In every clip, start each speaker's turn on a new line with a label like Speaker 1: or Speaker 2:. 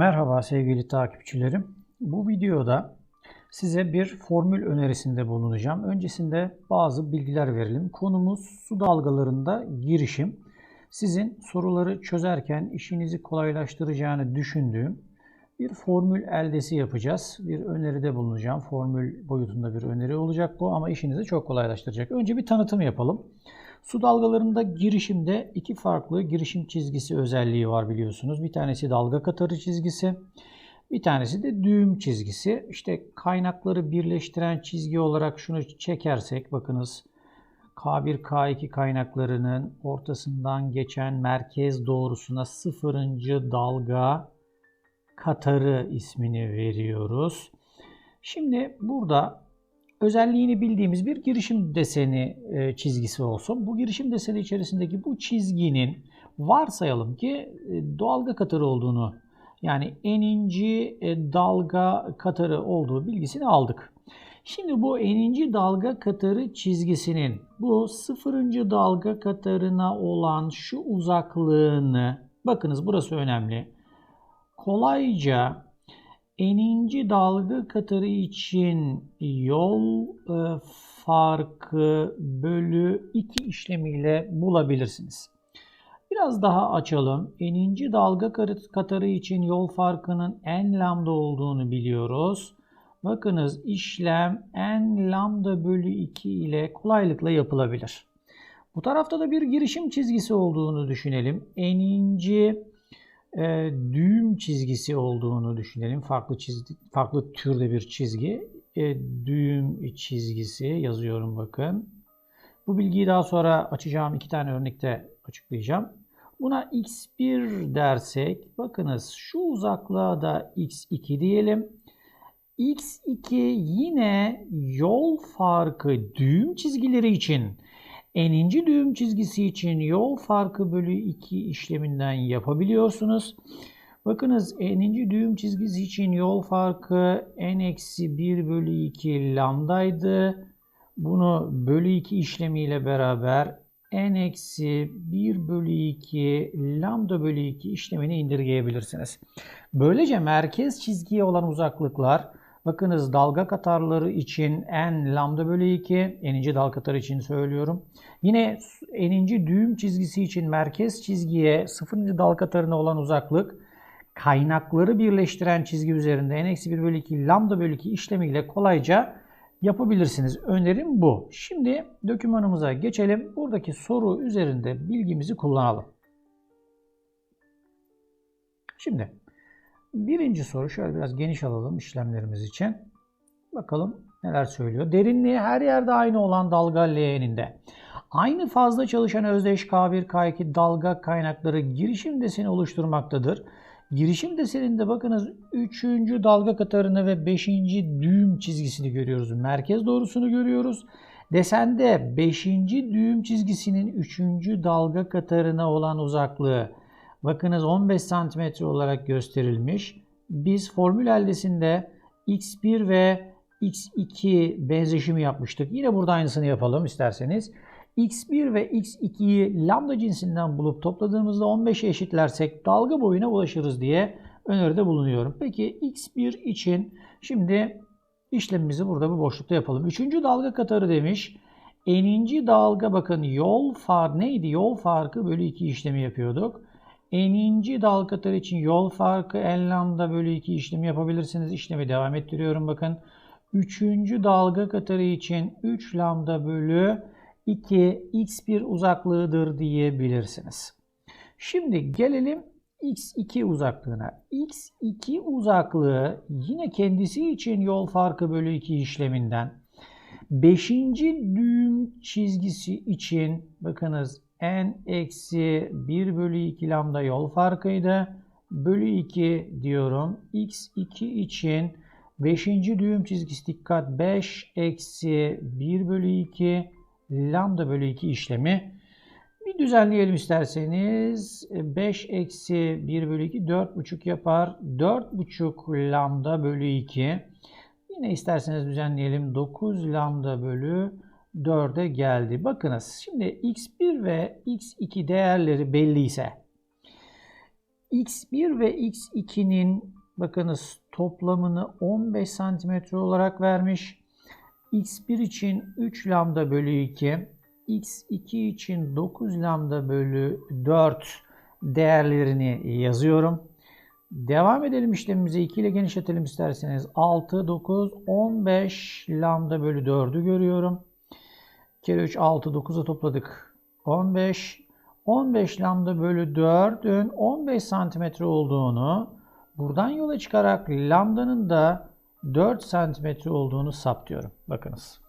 Speaker 1: Merhaba sevgili takipçilerim. Bu videoda size bir formül önerisinde bulunacağım. Öncesinde bazı bilgiler verelim. Konumuz su dalgalarında girişim. Sizin soruları çözerken işinizi kolaylaştıracağını düşündüğüm bir formül eldesi yapacağız. Bir öneride bulunacağım. Formül boyutunda bir öneri olacak bu ama işinizi çok kolaylaştıracak. Önce bir tanıtım yapalım. Su dalgalarında girişimde iki farklı girişim çizgisi özelliği var biliyorsunuz. Bir tanesi dalga katarı çizgisi, bir tanesi de düğüm çizgisi. İşte kaynakları birleştiren çizgi olarak şunu çekersek bakınız K1, K2 kaynaklarının ortasından geçen merkez doğrusuna sıfırıncı dalga katarı ismini veriyoruz. Şimdi burada özelliğini bildiğimiz bir girişim deseni e, çizgisi olsun. Bu girişim deseni içerisindeki bu çizginin varsayalım ki e, dalga katarı olduğunu yani eninci e, dalga katarı olduğu bilgisini aldık. Şimdi bu eninci dalga katarı çizgisinin bu sıfırıncı dalga katarına olan şu uzaklığını bakınız burası önemli. Kolayca eninci dalga katarı için yol e, farkı bölü 2 işlemiyle bulabilirsiniz. Biraz daha açalım. Eninci dalga katarı için yol farkının n lambda olduğunu biliyoruz. Bakınız işlem n lambda bölü 2 ile kolaylıkla yapılabilir. Bu tarafta da bir girişim çizgisi olduğunu düşünelim. Eninci e, düğüm çizgisi olduğunu düşünelim. Farklı çizgi, farklı türde bir çizgi. E, düğüm çizgisi yazıyorum bakın. Bu bilgiyi daha sonra açacağım iki tane örnekte açıklayacağım. Buna x1 dersek bakınız şu uzaklığa da x2 diyelim. x2 yine yol farkı düğüm çizgileri için n'inci düğüm çizgisi için yol farkı bölü 2 işleminden yapabiliyorsunuz. Bakınız n'inci düğüm çizgisi için yol farkı n-1 bölü 2 lambdaydı. Bunu bölü 2 işlemiyle beraber n-1 bölü 2 lambda bölü 2 işlemini indirgeyebilirsiniz. Böylece merkez çizgiye olan uzaklıklar Bakınız dalga katarları için n lambda bölü 2, n'inci dalga katarı için söylüyorum. Yine n'inci düğüm çizgisi için merkez çizgiye sıfırıncı dalga katarına olan uzaklık kaynakları birleştiren çizgi üzerinde n-1 bölü 2 lambda bölü 2 işlemiyle kolayca yapabilirsiniz. Önerim bu. Şimdi dokümanımıza geçelim. Buradaki soru üzerinde bilgimizi kullanalım. Şimdi Birinci soru şöyle biraz geniş alalım işlemlerimiz için. Bakalım neler söylüyor. Derinliği her yerde aynı olan dalga L'ninde. Aynı fazla çalışan özdeş K1, K2 dalga kaynakları girişim deseni oluşturmaktadır. Girişim deseninde bakınız 3. dalga katarını ve 5. düğüm çizgisini görüyoruz. Merkez doğrusunu görüyoruz. Desende 5. düğüm çizgisinin 3. dalga katarına olan uzaklığı Bakınız 15 cm olarak gösterilmiş. Biz formül eldesinde x1 ve x2 benzeşimi yapmıştık. Yine burada aynısını yapalım isterseniz. x1 ve x2'yi lambda cinsinden bulup topladığımızda 15'e eşitlersek dalga boyuna ulaşırız diye öneride bulunuyorum. Peki x1 için şimdi işlemimizi burada bu boşlukta yapalım. Üçüncü dalga katarı demiş. Eninci dalga bakın yol far neydi? Yol farkı bölü 2 işlemi yapıyorduk n'inci dal katar için yol farkı n lambda bölü 2 işlemi yapabilirsiniz. İşlemi devam ettiriyorum bakın. Üçüncü dalga katarı için 3 lambda bölü 2 x1 uzaklığıdır diyebilirsiniz. Şimdi gelelim x2 uzaklığına. x2 uzaklığı yine kendisi için yol farkı bölü 2 işleminden. Beşinci düğüm çizgisi için bakınız n eksi 1 bölü 2 lambda yol farkıydı. Bölü 2 diyorum. x2 için 5. düğüm çizgisi dikkat 5 eksi 1 bölü 2 lambda bölü 2 işlemi. Bir düzenleyelim isterseniz. 5 eksi 1 bölü 2 4,5 yapar. 4,5 lambda bölü 2. Yine isterseniz düzenleyelim. 9 lambda bölü 4'e geldi. Bakınız şimdi x1 ve x2 değerleri belli ise x1 ve x2'nin bakınız toplamını 15 santimetre olarak vermiş. x1 için 3 lambda bölü 2, x2 için 9 lambda bölü 4 değerlerini yazıyorum. Devam edelim işlemimize. 2 ile genişletelim isterseniz. 6, 9, 15 lambda bölü 4'ü görüyorum. Kere 3, 6, 9'a topladık. 15. 15 lambda bölü 4'ün 15 santimetre olduğunu buradan yola çıkarak lambdanın da 4 santimetre olduğunu saptıyorum. Bakınız.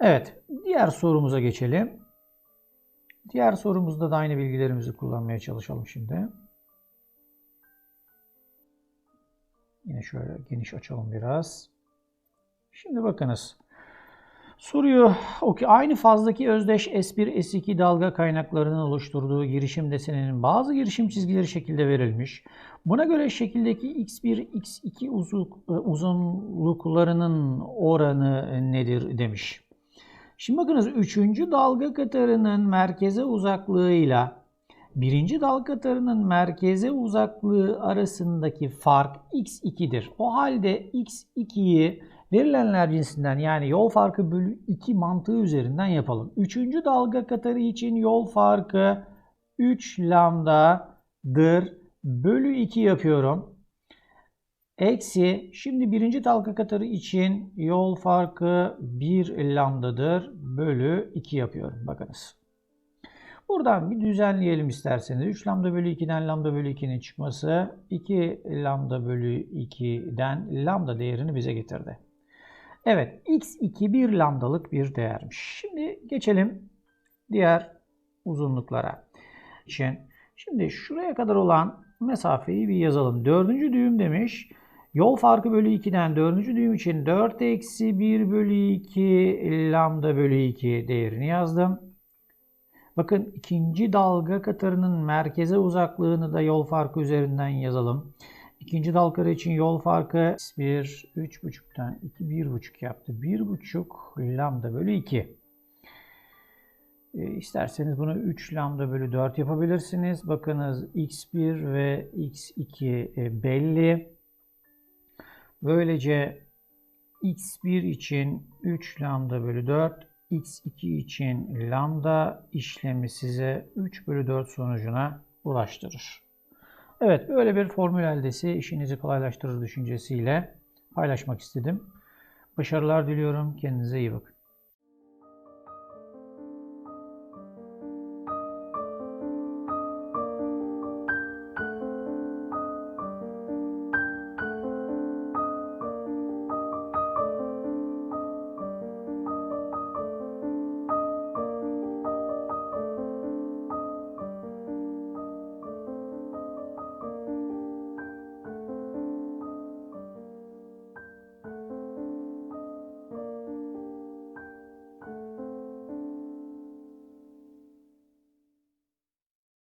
Speaker 1: Evet. Diğer sorumuza geçelim. Diğer sorumuzda da aynı bilgilerimizi kullanmaya çalışalım şimdi. Yine şöyle geniş açalım biraz. Şimdi bakınız. Soruyu ki aynı fazdaki özdeş S1, S2 dalga kaynaklarının oluşturduğu girişim deseninin bazı girişim çizgileri şekilde verilmiş. Buna göre şekildeki X1, X2 uzunluklarının oranı nedir demiş. Şimdi bakınız 3. dalga katarının merkeze uzaklığıyla birinci dalga katarının merkeze uzaklığı arasındaki fark x2'dir. O halde x2'yi verilenler cinsinden yani yol farkı bölü 2 mantığı üzerinden yapalım. Üçüncü dalga katarı için yol farkı 3 lambdadır. Bölü 2 yapıyorum. Eksi şimdi birinci dalga katarı için yol farkı 1 lambdadır. Bölü 2 yapıyorum. Bakınız. Buradan bir düzenleyelim isterseniz. 3 lambda bölü 2'den lambda bölü 2'nin çıkması 2 lambda bölü 2'den lambda değerini bize getirdi. Evet x2 bir lambdalık bir değermiş. Şimdi geçelim diğer uzunluklara. için. Şimdi şuraya kadar olan mesafeyi bir yazalım. Dördüncü düğüm demiş. Yol farkı bölü 2'den dördüncü düğüm için 4 eksi 1 bölü 2 lambda bölü 2 değerini yazdım. Bakın ikinci dalga katarının merkeze uzaklığını da yol farkı üzerinden yazalım. İkinci dalga için yol farkı 1, 3,5'tan 2, 1,5 yaptı. 1,5 lambda bölü 2. E, isterseniz bunu 3 lambda bölü 4 yapabilirsiniz. Bakınız x1 ve x2 e, belli. Böylece x1 için 3 lambda bölü 4, x2 için lambda işlemi size 3 bölü 4 sonucuna ulaştırır. Evet böyle bir formül eldesi işinizi kolaylaştırır düşüncesiyle paylaşmak istedim. Başarılar diliyorum. Kendinize iyi bakın.